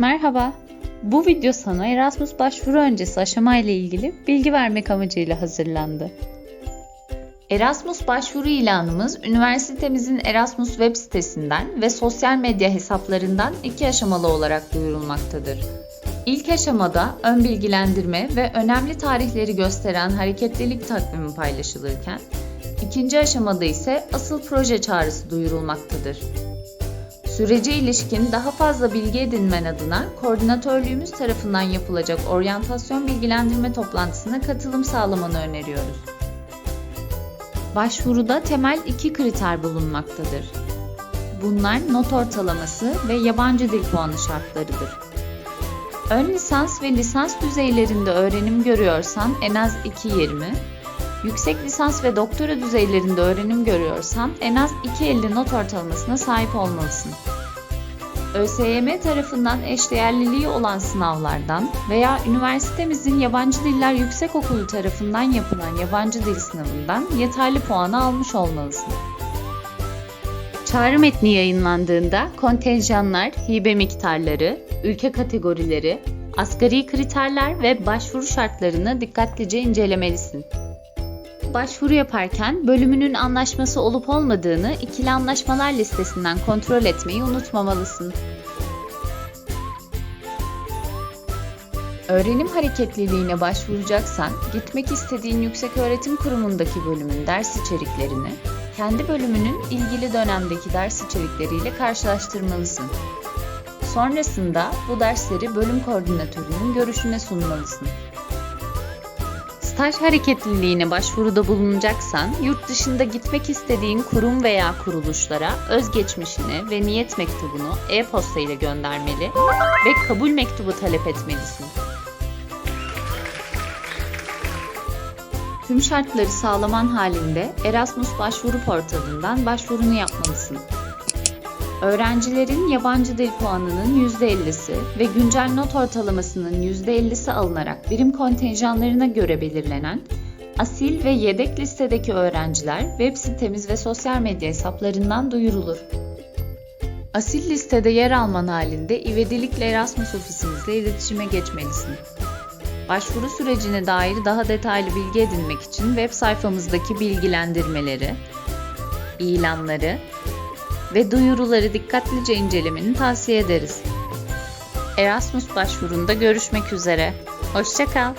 Merhaba. Bu video sana Erasmus başvuru öncesi aşama ile ilgili bilgi vermek amacıyla hazırlandı. Erasmus başvuru ilanımız üniversitemizin Erasmus web sitesinden ve sosyal medya hesaplarından iki aşamalı olarak duyurulmaktadır. İlk aşamada ön bilgilendirme ve önemli tarihleri gösteren hareketlilik takvimi paylaşılırken, ikinci aşamada ise asıl proje çağrısı duyurulmaktadır. Sürece ilişkin daha fazla bilgi edinmen adına koordinatörlüğümüz tarafından yapılacak oryantasyon bilgilendirme toplantısına katılım sağlamanı öneriyoruz. Başvuruda temel iki kriter bulunmaktadır. Bunlar not ortalaması ve yabancı dil puanı şartlarıdır. Ön lisans ve lisans düzeylerinde öğrenim görüyorsan en az 2.20, yüksek lisans ve doktora düzeylerinde öğrenim görüyorsan en az 2.50 not ortalamasına sahip olmalısın. ÖSYM tarafından eşdeğerliliği olan sınavlardan veya üniversitemizin Yabancı Diller Yüksekokulu tarafından yapılan yabancı dil sınavından yeterli puanı almış olmalısın. Çağrı metni yayınlandığında kontenjanlar, hibe miktarları, ülke kategorileri, asgari kriterler ve başvuru şartlarını dikkatlice incelemelisin. Başvuru yaparken bölümünün anlaşması olup olmadığını ikili anlaşmalar listesinden kontrol etmeyi unutmamalısın. Öğrenim hareketliliğine başvuracaksan, gitmek istediğin yükseköğretim kurumundaki bölümün ders içeriklerini, kendi bölümünün ilgili dönemdeki ders içerikleriyle karşılaştırmalısın. Sonrasında bu dersleri bölüm koordinatörünün görüşüne sunmalısın. Staj hareketliliğine başvuruda bulunacaksan, yurt dışında gitmek istediğin kurum veya kuruluşlara özgeçmişini ve niyet mektubunu e-posta ile göndermeli ve kabul mektubu talep etmelisin. Tüm şartları sağlaman halinde Erasmus başvuru portalından başvurunu yapmalısın. Öğrencilerin yabancı dil puanının %50'si ve güncel not ortalamasının %50'si alınarak birim kontenjanlarına göre belirlenen asil ve yedek listedeki öğrenciler web sitemiz ve sosyal medya hesaplarından duyurulur. Asil listede yer alman halinde ivedilikle Erasmus ofisimizle iletişime geçmelisin. Başvuru sürecine dair daha detaylı bilgi edinmek için web sayfamızdaki bilgilendirmeleri, ilanları ve duyuruları dikkatlice incelemeni tavsiye ederiz. Erasmus başvurunda görüşmek üzere. Hoşçakal.